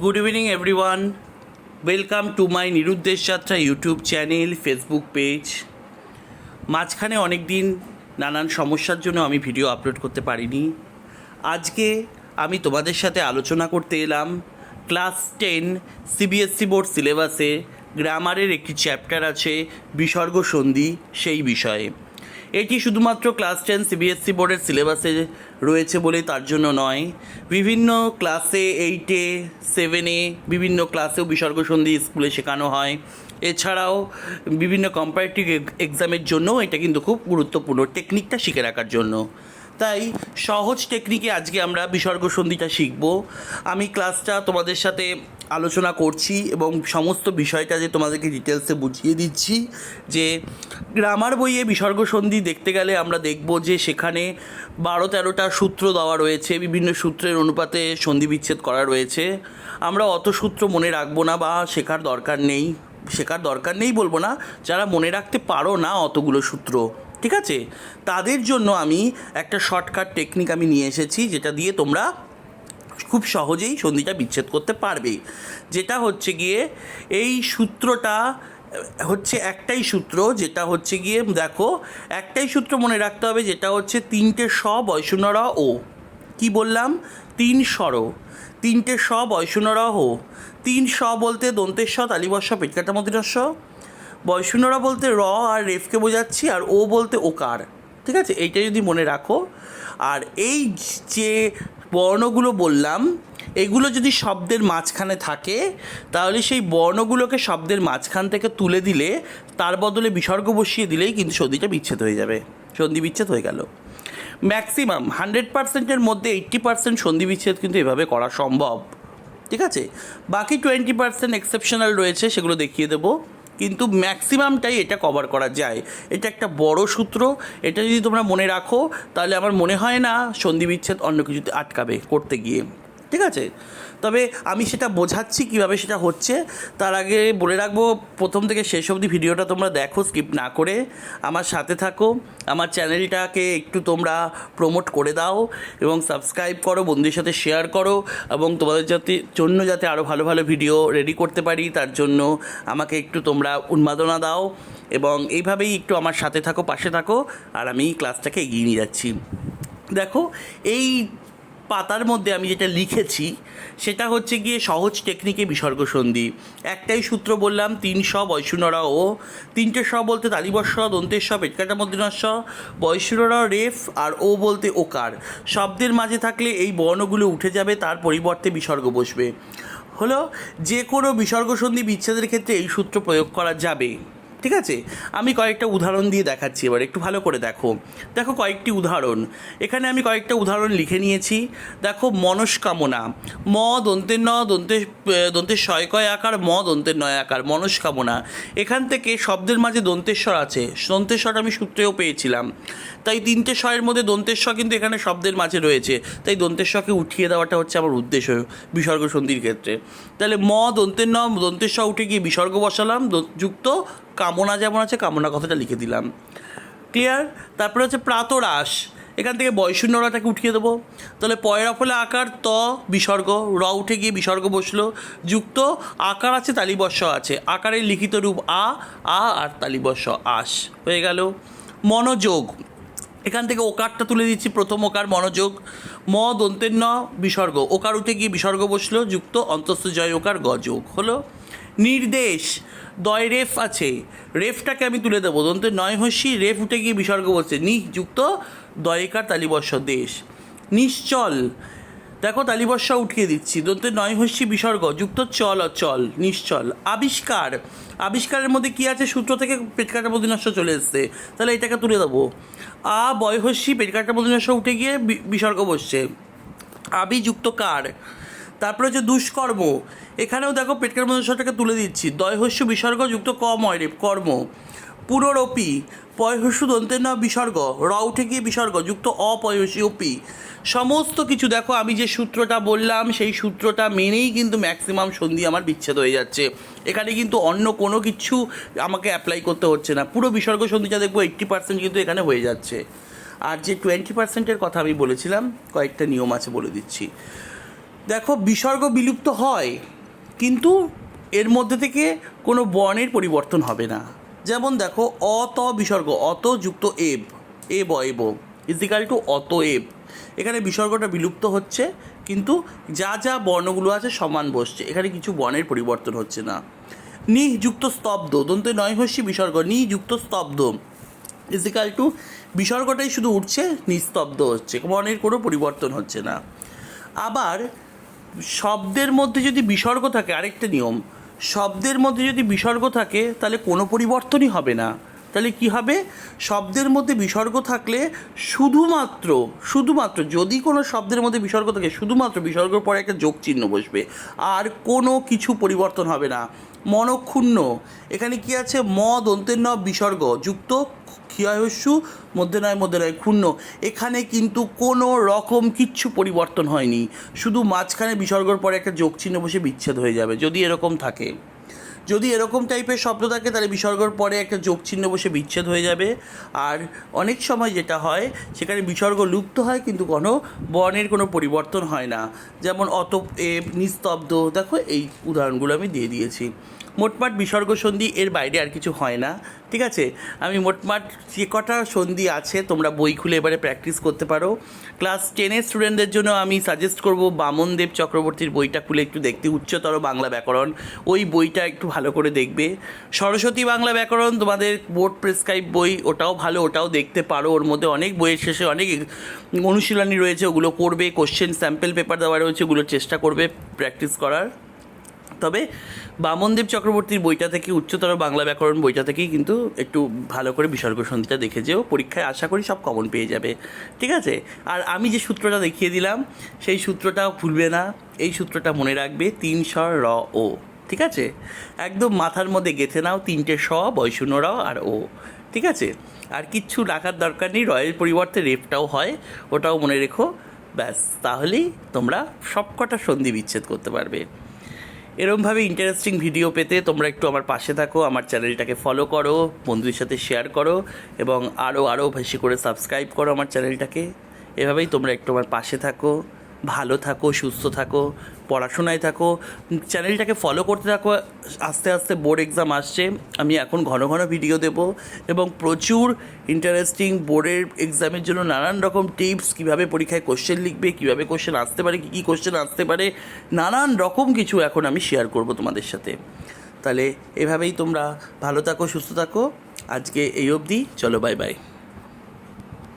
Good evening everyone welcome to my নিরুদ্দেশ যাত্রা YouTube channel Facebook page মাঝখানে অনেক দিন নানান সমস্যার জন্য আমি ভিডিও আপলোড করতে পারিনি। আজকে আমি তোমাদের সাথে আলোচনা করতে এলাম ক্লাস টেন সিবিএসসি বোর্ড সিলেবাসে গ্রামারের একটি চ্যাপ্টার আছে, বিসর্গ সন্ধি, সেই বিষয়ে। এটি শুধুমাত্র ক্লাস টেন সিবিএসসি বোর্ডের সিলেবাসে রয়েছে বলে তার জন্য নয়। বিভিন্ন ক্লাসে এইটে সেভেনে বিভিন্ন ক্লাসেও বিসর্গ সন্ধি স্কুলে শেখানো হয়। এছাড়াও বিভিন্ন কম্পারেটিভ এক্সামের জন্যও এটা কিন্তু খুব গুরুত্বপূর্ণ। টেকনিকটা শিখে রাখার জন্য। তাই সহজ টেকনিকে আজকে আমরা বিসর্গ সন্ধিটা শিখব। আমি ক্লাসটা তোমাদের সাথে আলোচনা করছি এবং সমস্ত বিষয়টা যে তোমাদেরকে ডিটেলসে বুঝিয়ে দিচ্ছি, যে গ্রামার বইয়ে বিসর্গ সন্ধি দেখতে গেলে আমরা দেখব যে সেখানে বারো তেরোটা সূত্র দেওয়া রয়েছে, বিভিন্ন সূত্রের অনুপাতে সন্ধি বিচ্ছেদ করা রয়েছে। আমরা অত সূত্র মনে রাখব না বা শেখার দরকার নেই, শেখার দরকার নেই বলব না, যারা মনে রাখতে পারো না অতগুলো সূত্র। ঠিক আছে? তাদের জন্য আমি একটা শর্টকাট টেকনিক আমি নিয়ে এসেছি, যেটা দিয়ে তোমরা খুব সহজেই সন্ধিটা বিচ্ছেদ করতে পারবে। যেটা হচ্ছে গিয়ে, এই সূত্রটা, হচ্ছে একটাই সূত্র, যেটা হচ্ছে গিয়ে, দেখো, একটাই সূত্র মনে রাখতে হবে, যেটা হচ্ছে তিনটে স বয়শূন্যরা ও। কি বললাম? তিন স্বর। তিনটে স বয়শূন্যরা হো তিন স বলতে দন্তের স তালিবর্ষ, পেটকাটা মতিরস্ব বয়শূন্যরা বলতে র আর রেফকে বোঝাচ্ছি আর ও বলতে ওকার। ঠিক আছে? এইটা যদি মনে রাখো। আর এই যে বর্ণগুলো বললাম, এগুলো যদি শব্দের মাঝখানে থাকে, তাহলে সেই বর্ণগুলোকে শব্দের মাঝখান থেকে তুলে দিলে, তার বদলে বিসর্গ বসিয়ে দিলেই কিন্তু সন্ধিটা বিচ্ছেদ হয়ে যাবে। সন্ধি বিচ্ছেদ হয়ে গেল। ম্যাক্সিমাম হান্ড্রেড পার্সেন্টের মধ্যে এইট্টি পার্সেন্ট সন্ধি বিচ্ছেদ কিন্তু এভাবে করা সম্ভব। ঠিক আছে? বাকি টোয়েন্টি পার্সেন্ট এক্সেপশনাল রয়েছে, সেগুলো দেখিয়ে দেবো। কিন্তু ম্যাক্সিমামটাই এটা কভার করা যায়। এটা একটা বড় সূত্র। এটা যদি তোমরা মনে রাখো, তাহলে আমার মনে হয় না সন্ধি বিচ্ছেদ অন্য কিছুতে আটকাবে করতে গিয়ে। ঠিক আছে? তবে আমি সেটা বোঝাচ্ছি কীভাবে সেটা হচ্ছে। তার আগে বলে রাখব, প্রথম থেকে শেষ অবধি ভিডিওটা তোমরা দেখো, স্কিপ না করে। আমার সাথে থাকো। আমার চ্যানেলটাকে একটু তোমরা প্রমোট করে দাও এবং সাবস্ক্রাইব করো, বন্ধুদের সাথে শেয়ার করো এবং তোমাদের যাতে জন্য যাতে আরও ভালো ভালো ভিডিও রেডি করতে পারি, তার জন্য আমাকে একটু তোমরা উন্মাদনা দাও এবং এইভাবেই একটু আমার সাথে থাকো, পাশে থাকো। আর আমি ক্লাসটাকে এগিয়ে নিয়ে যাচ্ছি। দেখো, এই পাতার মধ্যে আমি যেটা লিখেছি, সেটা হচ্ছে গিয়ে সহজ টেকনিকে বিসর্গ সন্ধি। একটাই সূত্র বললাম, তিন স বয়সুনরা ও। তিনটে স বলতে তালিবর্ষ দন্তের স পেটকাটা মধ্যনস্ব বয়সুনরা রেফ আর ও বলতে ওকার। শব্দের মাঝে থাকলে এই বর্ণগুলো উঠে যাবে, তার পরিবর্তে বিসর্গ বসবে। হলো, যে কোনো বিসর্গ সন্ধি বিচ্ছেদের ক্ষেত্রে এই সূত্র প্রয়োগ করা যাবে। ঠিক আছে? আমি কয়েকটা উদাহরণ দিয়ে দেখাচ্ছি এবার, একটু ভালো করে দেখো। দেখো কয়েকটি উদাহরণ। এখানে আমি কয়েকটা উদাহরণ লিখে নিয়েছি। দেখো মনস্কামনা। ম দন্তের ন, দন্তে দন্তের শয়কয় আকার, ম দন্তের নয় আকার, মনস্কামনা। এখান থেকে শব্দের মাঝে দন্তেশ্বর আছে। দন্তেশ্বর আমি সূত্রেও পেয়েছিলাম। তাই তিনটে স্বরের মধ্যে দন্তেশ্বর কিন্তু এখানে শব্দের মাঝে রয়েছে। তাই দন্তেশ্বরকে উঠিয়ে দেওয়াটা হচ্ছে আমার উদ্দেশ্য বিসর্গ সন্ধির ক্ষেত্রে। তাহলে ম দন্তের ন, দন্তেশ্বর উঠে গিয়ে বিসর্গ বসালাম যুক্ত কামনা যেমন আছে কামনা কথাটা লিখে দিলাম। ক্লিয়ার তারপরে হচ্ছে প্রাতরাস এখান থেকে বয়শূন্যরাটাকে উঠিয়ে দেবো। তাহলে পয়রা ফলে আকার ত, বিসর্গ, র উঠে গিয়ে বিসর্গ বসল। যুক্ত আকার আছে, তালিবর্ষ আছে। আকারের লিখিত রূপ আ আ আর তালিবর্ষ আস হয়ে গেল। মনোযোগ। এখান থেকে ওকারটা তুলে দিচ্ছি, প্রথম ওকার মনোযোগ। ম দন্তের ন বিসর্গ। ওকার উঠে গিয়ে বিসর্গ বসল, যুক্ত, অন্তস্থ জয় ওকার গযোগ হলো, নির্দেশ, দয় রেফ আছে। রেফটাকে আমি তুলে দেবো। দন্তের নয় হস্যি রেফ উঠে গিয়ে বিসর্গ বসছে। নিঃ যুক্ত দয়কার তালিবর্ষ দেশ। নিশ্চল দেখো, তালিবর্ষ উঠিয়ে দিচ্ছি। দন্তে নয় হস্যি বিসর্গ, যুক্ত চল চল, নিশ্চল। আবিষ্কার। আবিষ্কারের মধ্যে কি আছে? সূত্র থেকে পেটকাটা প্রতিনষ্ট চলে এসছে। তাহলে এটাকে তুলে দেবো। আ, বয়হস্যি, পেটকাটা প্রতিনষ্ট উঠে গিয়ে বিসর্গ বসছে। আবি যুক্ত কার? তারপরে হচ্ছে দুষ্কর্ম। এখানেও দেখো পেটকার মনুষ্যটাকে তুলে দিচ্ছি। দয়হস্য, বিসর্গ, যুক্ত ক ময়রে কর্ম। পুনরপি। পয়হস্যু দন্তের না বিসর্গ? র উঠে গিয়ে বিসর্গ, যুক্ত অপয়সী অপি সমস্ত কিছু দেখো, আমি যে সূত্রটা বললাম, সেই সূত্রটা মেনেই কিন্তু ম্যাক্সিমাম সন্ধি আমার বিচ্ছেদ হয়ে যাচ্ছে। এখানে কিন্তু অন্য কোনো কিছু আমাকে অ্যাপ্লাই করতে হচ্ছে না। পুরো বিসর্গ সন্ধিটা দেখব এইট্টি পার্সেন্ট কিন্তু এখানে হয়ে যাচ্ছে। আর যে টোয়েন্টি পার্সেন্টের কথা আমি বলেছিলাম, কয়েকটা নিয়ম আছে বলে দিচ্ছি। দেখো, বিসর্গ বিলুপ্ত হয়, কিন্তু এর মধ্যে থেকে কোনো বর্ণের পরিবর্তন হবে না। যেমন দেখো, অত বিসর্গ, অত যুক্ত এব এব এব ইজিক্যাল টু অত এব। এখানে বিসর্গটা বিলুপ্ত হচ্ছে, কিন্তু যা যা বর্ণগুলো আছে সমান বসছে। এখানে কিছু বর্ণের পরিবর্তন হচ্ছে না। নি যুক্ত স্তব্ধ, দন্তে নয় হস্যি বিসর্গ নি যুক্ত স্তব্ধ। ইজিক্যাল টু বিসর্গটাই শুধু উঠছে, নিস্তব্ধ হচ্ছে, বর্ণের কোনো পরিবর্তন হচ্ছে না। আবার শব্দের মধ্যে যদি বিসর্গ থাকে, আরেকটা নিয়ম শব্দের মধ্যে যদি বিসর্গ থাকে, তাহলে কোনো পরিবর্তনই হবে না। তাহলে কি হবে? শব্দের মধ্যে বিসর্গ থাকলে শুধুমাত্র শুধুমাত্র যদি কোনো শব্দের মধ্যে বিসর্গ থাকে, শুধুমাত্র বিসর্গের পরে একটা যোগ চিহ্ন বসবে। আর কোনো কিছু পরিবর্তন হবে না। মনক্ষুণ্ণ। এখানে কি আছে? ম দন্তের ন বিসর্গ, যুক্ত ক্ষিয়াহস্যু মধ্যে নয় মধ্যে নয় ক্ষুণ্ণ। এখানে কিন্তু কোনো রকম কিচ্ছু পরিবর্তন হয়নি। শুধু মাঝখানে বিসর্গর পরে একটা যোগ চিহ্ন বসে বিচ্ছেদ হয়ে যাবে, যদি এরকম থাকে। যদি এরকম টাইপের শব্দ থাকে, তাহলে বিসর্গর পরে একটা যোগ চিহ্ন বসে বিচ্ছেদ হয়ে যাবে। আর অনেক সময় যেটা হয়, সেখানে বিসর্গ লুপ্ত হয়, কিন্তু কোনো বর্ণের কোনো পরিবর্তন হয় না। যেমন অত এ নিস্তব্ধ, দেখো এই উদাহরণগুলো আমি দিয়ে দিয়েছি। মোটমাট বিসর্গ সন্ধি এর বাইরে আর কিছু হয় না, ঠিক আছে? আমি মোটমাট যে কটা সন্ধি আছে, তোমরা বই খুলে এবারে প্র্যাকটিস করতে পারো। ক্লাস টেনের স্টুডেন্টদের জন্য আমি সাজেস্ট করব বামনদেব চক্রবর্তীর বইটা খুলে একটু দেখতে, উচ্চতর বাংলা ব্যাকরণ। ওই বইটা একটু ভালো করে দেখবে। সরস্বতী বাংলা ব্যাকরণ, তোমাদের বোর্ড প্রেসক্রাইব বই, ওটাও ভালো, ওটাও দেখতে পারো। ওর মধ্যে অনেক বইয়ের শেষে অনেক অনুশীলনী রয়েছে, ওগুলো করবে কোশ্চেন স্যাম্পল পেপার দেওয়া রয়েছে, ওগুলো চেষ্টা করবে প্র্যাকটিস করার। তবে বামনদেব চক্রবর্তীর বইটা থেকে উচ্চতর বাংলা ব্যাকরণ বইটা থেকেই কিন্তু একটু ভালো করে বিসর্গ সন্ধিটা দেখে যেও পরীক্ষায় আশা করি সব কমন পেয়ে যাবে। ঠিক আছে? আর আমি যে সূত্রটা দেখিয়ে দিলাম, সেই সূত্রটাও ভুলবে না। এই সূত্রটা মনে রাখবে, তিন স্বর র, ও। ঠিক আছে? একদম মাথার মধ্যে গেঁথে নাও, তিনটে স বয়শূন্য র আর ও। ঠিক আছে? আর কিচ্ছু রাখার দরকার নেই রয়ের পরিবর্তে রেপটাও হয়, ওটাও মনে রেখো। ব্যাস, তাহলেই তোমরা সবকটা সন্ধি বিচ্ছেদ করতে পারবে। এরমভাবে ইন্টারেস্টিং ভিডিও পেতে তোমরা একটু আমার পাশে থাকো, আমার চ্যানেলটাকে ফলো করো, বন্ধুদের সাথে শেয়ার করো, এবং আরও আরও বেশি করে সাবস্ক্রাইব করো আমার চ্যানেলটাকে এভাবেই তোমরা একটু আমার পাশে থাকো। ভালো থাকো, সুস্থ থাকো, পড়াশোনায় থাকো, চ্যানেলটাকে ফলো করতে থাকো। আস্তে আস্তে বোর্ড এক্সাম আসছে। আমি এখন ঘন ঘন ভিডিও দেব এবং প্রচুর ইন্টারেস্টিং বোর্ডের এক্সামের জন্য নানান রকম টিপস কীভাবে পরীক্ষায় কোশ্চেন লিখবে, কীভাবে কোশ্চেন আসতে পারে, কী কী কোশ্চেন আসতে পারে, নানান রকম কিছু এখন আমি শেয়ার করব তোমাদের সাথে। তাহলে এভাবেই তোমরা ভালো থাকো, সুস্থ থাকো। আজকে এই অবধি, চলো বাই বাই